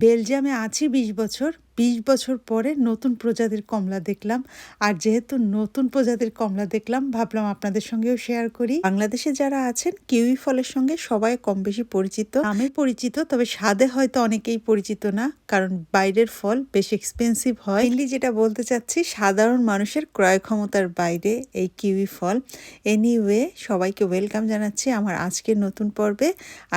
বেলজিয়ামে আছি বিশ বছর। বিশ বছর পরে নতুন প্রজাতির কমলা দেখলাম। আর যেহেতু নতুন প্রজাতির কমলা দেখলাম, ভাবলাম আপনাদের সঙ্গেও শেয়ার করি। বাংলাদেশে যারা আছেন, কিউই ফলের সঙ্গে সবাই কম বেশি পরিচিত। আমি পরিচিত, তবে স্বাদে হয়তো অনেকেই পরিচিত না, কারণ বাইরের ফল বেশ এক্সপেন্সিভ হয়। মেনলি যেটা বলতে চাচ্ছি, সাধারণ মানুষের ক্রয় ক্ষমতার বাইরে এই কিউই ফল। এনিওয়ে সবাইকে ওয়েলকাম জানাচ্ছি আমার আজকের নতুন পর্বে।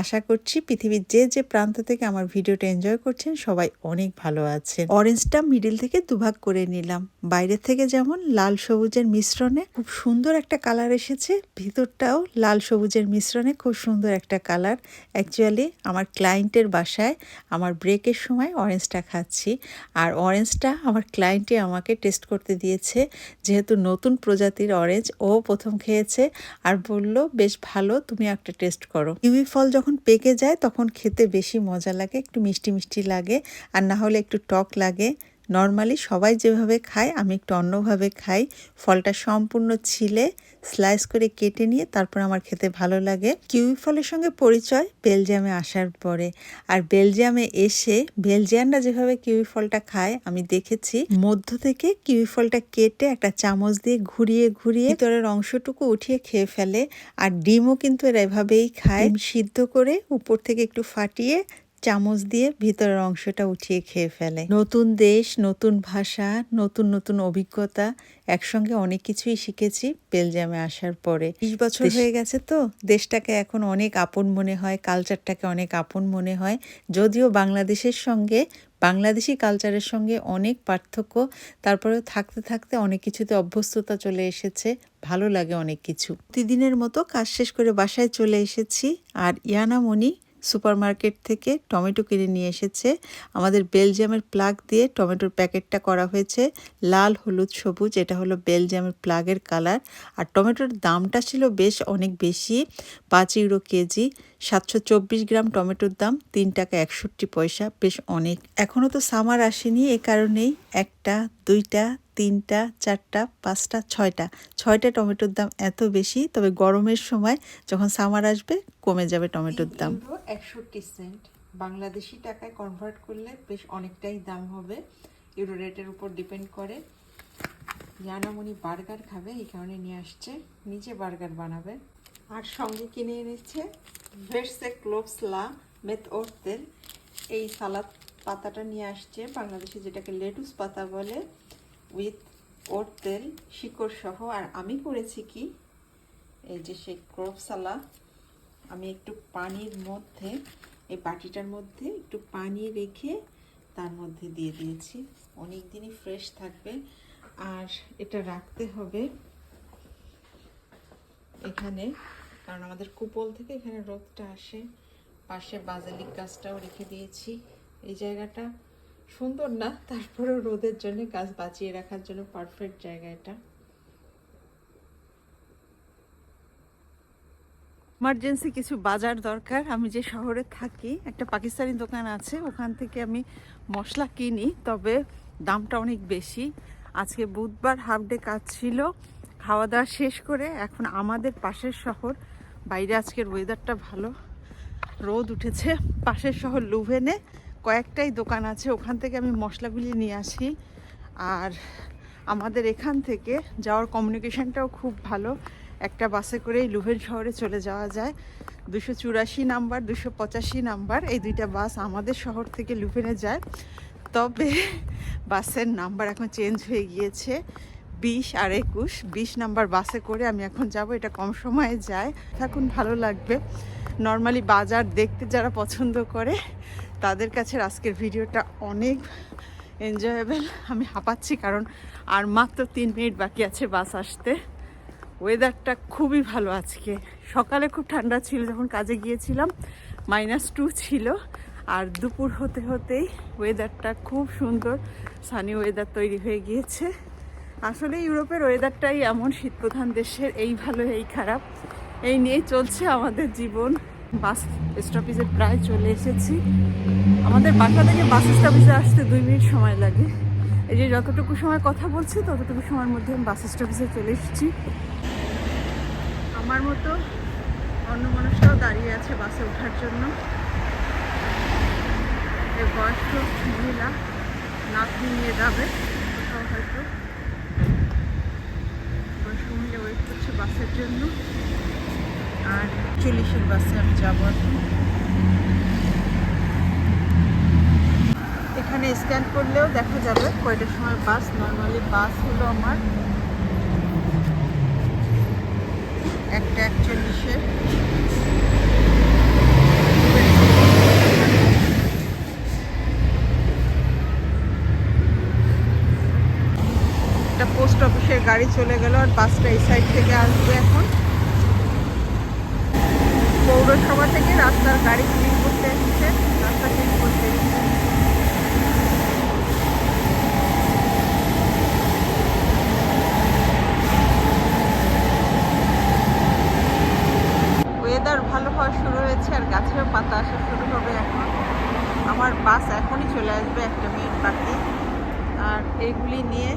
আশা করছি পৃথিবীর যে যে প্রান্ত থেকে আমার ভিডিওটা এনজয় করছেন, সবাই অনেক ভালো আছেন। অরেঞ্জটা মিডিল থেকে দুভাগ করে নিলাম। বাইরে থেকে যেমন লাল সবুজের মিশ্রণে খুব সুন্দর একটা কালার এসেছে, ভিতরটাও লাল সবুজের মিশ্রণে খুব সুন্দর একটা কালার অ্যাকচুয়ালি আমার ক্লায়েন্টের বাসায় আমার ব্রেকের সময় অরেঞ্জটা খাচ্ছি। আর অরেঞ্জটা আমার ক্লায়েন্টে আমাকে টেস্ট করতে দিয়েছে, যেহেতু নতুন প্রজাতির অরেঞ্জ ও প্রথম খেয়েছে আর বলল, বেশ ভালো, তুমি একটা টেস্ট করো। কিউই ফল যখন পেকে যায়, তখন খেতে বেশি মজা লাগে, একটু মিষ্টি মিষ্টি লাগে। আর না হলে একটু টক লাগে। নর্মালি সবাই যেভাবে খায়, আমি একটু অন্যভাবে খাই। ফলটা সম্পূর্ণ ছিলে স্লাইস করে কেটে নিয়ে তারপর আমার খেতে ভালো লাগে। কিউই ফলের সঙ্গে পরিচয় বেলজিয়ামে আসার পরে। আর বেলজিয়ামে এসে বেলজিয়ানরা যেভাবে কিউই ফলটা খায়, আমি দেখেছি। মধ্য থেকে কিউই ফলটা কেটে একটা চামচ দিয়ে ঘুরিয়ে ঘুরিয়ে ভিতরের অংশটুকু উঠিয়ে খেয়ে ফেলে। আর ডিমও কিন্তু এরা এভাবেই খায়। সিদ্ধ করে উপর থেকে একটু ফাটিয়ে চামচ দিয়ে ভিতরের অংশটা উঠিয়ে খেয়ে ফেলে। নতুন দেশ নতুন ভাষা নতুন নতুন অভিজ্ঞতা একসঙ্গে অনেক কিছুই শিখেছি বেলজিয়ামে আসার পরে। বিশ বছর হয়ে গেছে তো দেশটাকে এখন অনেক আপন মনে হয় কালচারটাকে অনেক আপন মনে হয়। যদিও বাংলাদেশের সঙ্গে বাংলাদেশি কালচারের সঙ্গে অনেক পার্থক্য তারপরে থাকতে থাকতে অনেক কিছুতে অভ্যস্ততা চলে এসেছে ভালো লাগে অনেক কিছু। প্রতিদিনের মতো কাজ শেষ করে বাসায় চলে এসেছি আর ইয়ানামণি সুপারমার্কেট থেকে টমেটো কিনে নিয়ে এসেছে। আমাদের বেলজিয়ামের প্লাগ দিয়ে টমেটোর প্যাকেটটা করা হয়েছে। লাল, হলুদ, সবুজ, এটা হলো বেলজিয়ামের প্লাগের কালার। আর টমেটোর দামটা ছিল বেশ অনেক বেশি, পাঁচ ইউরো কেজি। সাতশো চব্বিশ গ্রাম টমেটোর দাম, তিন টাকা একষট্টি পয়সা, বেশ অনেক। এখনও তো সামার আসেনি, এ কারণেই একটা, দুইটা তিনটা চারটা পাঁচটা ছয়টা। ছয়টা টমেটোর দাম এত বেশি তবে গরমের সময় যখন সামার আসবে কমে যাবে টমেটোর দাম। একষট্টি সেন্ট বাংলাদেশি টাকায় কনভার্ট করলে বেশ অনেকটাই দাম হবে। ইউরো রেটের উপর ডিপেন্ড করে। ইয়ানামণি বার্গার খাবে এই কারণে নিয়ে আসছে। নিজে বার্গার বানাবে। আর সঙ্গে কিনে এনেছে ভেরসে ক্লোভস লা মেথ তেল। এই সালাদ পাতাটা নিয়ে আসছে। বাংলাদেশে যেটাকে লেটুস পাতা বলে উইথ ওর তেল শিকড় সহ আর আমি করেছি কি, এই যে সেই ক্রপ সালা আমি একটু পানির মধ্যে, এই বাটিটার মধ্যে একটু পানি রেখে তার মধ্যে দিয়ে দিয়েছি। অনেক দিনই ফ্রেশ থাকবে। আর এটা রাখতে হবে এখানে, কারণ আমাদের কুপল থেকে এখানে রোদটা আসে। পাশে বাজালিক গাছটাও রেখে দিয়েছি। এই জায়গাটা সুন্দর না? তারপরেও রোদের জন্য গাছ বাঁচিয়ে রাখার জন্য পারফেক্ট জায়গা এটা। ইমার্জেন্সি কিছু বাজার দরকার। আমি যে শহরে থাকি, একটা পাকিস্তানি দোকান আছে, ওখান থেকে আমি মশলা কিনি, তবে দামটা অনেক বেশি। আজকে বুধবার হাফ ডে কাজ ছিল, খাওয়া দাওয়া শেষ করে এখন আমাদের পাশের শহর। বাইরে আজকের ওয়েদারটা ভালো। রোদ উঠেছে, পাশের শহর লুভেনে। কয়েকটাই দোকান আছে, ওখান থেকে আমি মশলাগুলি নিয়ে আসি। আর আমাদের এখান থেকে যাওয়ার কমিউনিকেশানটাও খুব ভালো। একটা বাসে করেই লুভেন শহরে চলে যাওয়া যায়। দুশো চুরাশি নাম্বার, দুশো পঁচাশি নাম্বার, এই দুইটা বাস আমাদের শহর থেকে লুভেনে যায়। তবে বাসের নাম্বার এখন চেঞ্জ হয়ে গিয়েছে। বিশ আর একুশ, বিশ নাম্বার বাসে করে আমি এখন যাব, এটা কম সময়ে যায়। থাকুন, ভালো লাগবে। নর্মালি বাজার দেখতে যারা পছন্দ করে তাদের কাছে আজকের ভিডিওটা অনেক এনজয়েবেল আমি হাঁপাচ্ছি কারণ আর মাত্র তিন মিনিট বাকি আছে বাস আসতে। ওয়েদারটা খুবই ভালো আজকে। সকালে খুব ঠান্ডা ছিল, যখন কাজে গিয়েছিলাম মাইনাস টু ছিল। আর দুপুর হতে হতেই ওয়েদারটা খুব সুন্দর সানি ওয়েদার তৈরি হয়ে গিয়েছে। আসলে ইউরোপের ওয়েদারটাই এমন, শীতপ্রধান দেশের, এই ভালো, এই খারাপ। এই নিয়েই চলছে আমাদের জীবন। বাস স্টপেজে প্রায় চলে এসেছি। আমাদের বাসা থেকে বাস স্টপেজে আসতে দুই মিনিট সময় লাগে। এই যে যতটুকু সময় কথা বলছি, ততটুকু সময়ের মধ্যে আমি বাস স্টপেজে চলে এসেছি। আমার মতো অন্য মানুষরাও দাঁড়িয়ে আছে বাসে ওঠার জন্য। বয়স্ক মহিলা নাতনি নিয়ে যাবে, কোথাও হয়তো। বয়স্ক মহিলা ওয়েট করছে বাসের জন্য। আর চল্লিশের বাসে আমি যাব এখন। স্ক্যান করলেও দেখা যাবে কয়টার সময় বাস, নর্মালি বাস হলো আমার একটা একচল্লিশে একটা পোস্ট অফিসের গাড়ি চলে গেল আর বাসটা এই সাইড থেকে আসবে এখন পৌরসভা থেকে রাস্তার গাড়ি ক্লিন করতে এসেছে, রাস্তা ক্লিন করতে এসেছে। ওয়েদার ভালো হওয়া শুরু হয়েছে আর গাছেও পাতা আসা শুরু হবে এখন। আমার বাস এখনই চলে আসবে একটা মিনিট বাকি আর এইগুলি নিয়ে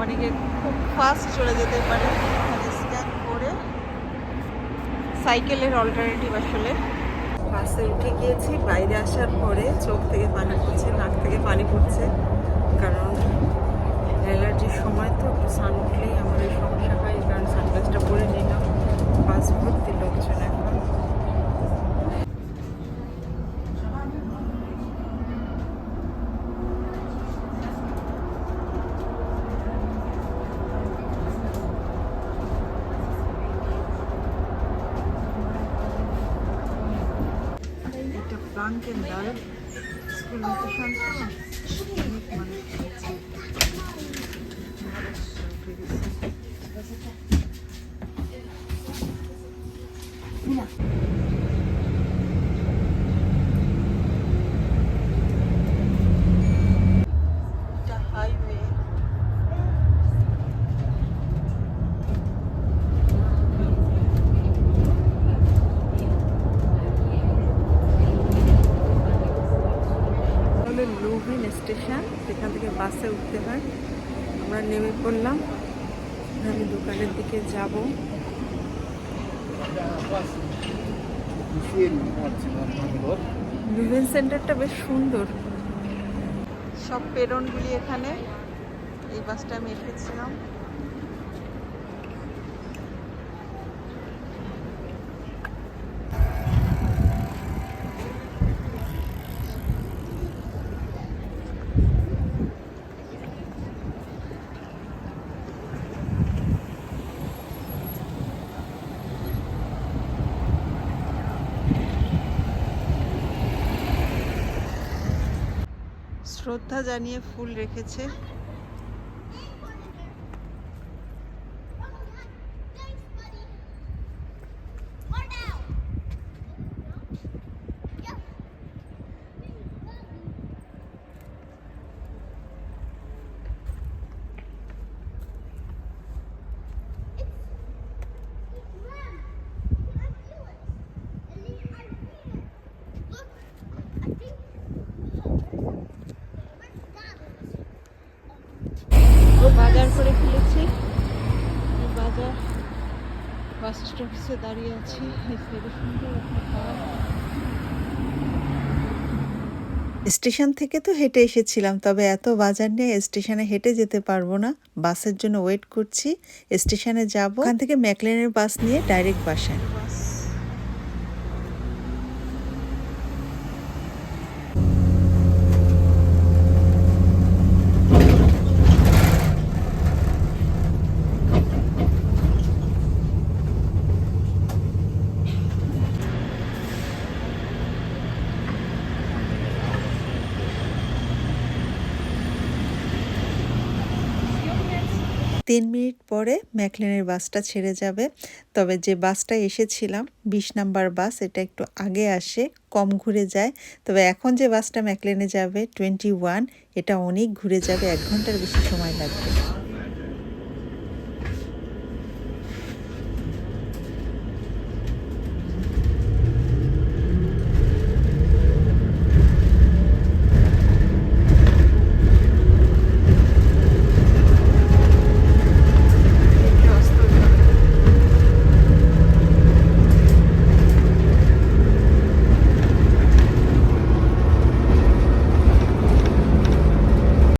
অনেকে খুব ফাস্ট চলে যেতে পারে। সাইকেলের অল্টারনেটিভ আসলে। বাসে উঠে গিয়েছি, বাইরে আসার পরে চোখ থেকে পানি পড়ছে, নাক থেকে পানি পড়ছে কারণ অ্যালার্জির সময় তো সান উঠলেই আমার এই সমস্যা হয় এই কারণে সানগ্লাসটা পরে নিলাম বাস ভর্তি লোকজন এখন এটা ফ্রাঙ্কেন্ডাল স্কুল লোকেশন তো অনেক মানুষ আছে। উঠে গেছে। এটা হাইওয়ে লুভিন স্টেশন সেখান থেকে বাসে উঠতে হয়। আমরা নেমে পড়লাম। আমি দোকানের দিকে যাব। মুভিন সেন্টারটা বেশ সুন্দর। সব পেরনগুলি এখানে। এই বাসটা আমি এসেছিলাম শ্রদ্ধা জানিয়ে ফুল রেখেছে। বাজার করে ফেলেছি। বাজার, বাস স্টপেজে দাঁড়িয়ে আছি। স্টেশন থেকে তো হেঁটে এসেছিলাম, তবে এত বাজার নিয়ে স্টেশনে হেঁটে যেতে পারব না। বাসের জন্য ওয়েট করছি। স্টেশনে যাব। ওখান থেকে ম্যাকলেনের বাস নিয়ে ডাইরেক্ট বাসায়। তিন মিনিট পরে ম্যাকলেনের বাসটা ছেড়ে যাবে। তবে যে বাসটা এসেছিলাম, বিশ নাম্বার বাস, এটা একটু আগে আসে, কম ঘুরে যায়। তবে এখন যে বাসটা ম্যাকলেনে যাবে, টোয়েন্টি ওয়ান, এটা অনেক ঘুরে যাবে, এক ঘণ্টার বেশি সময় লাগবে।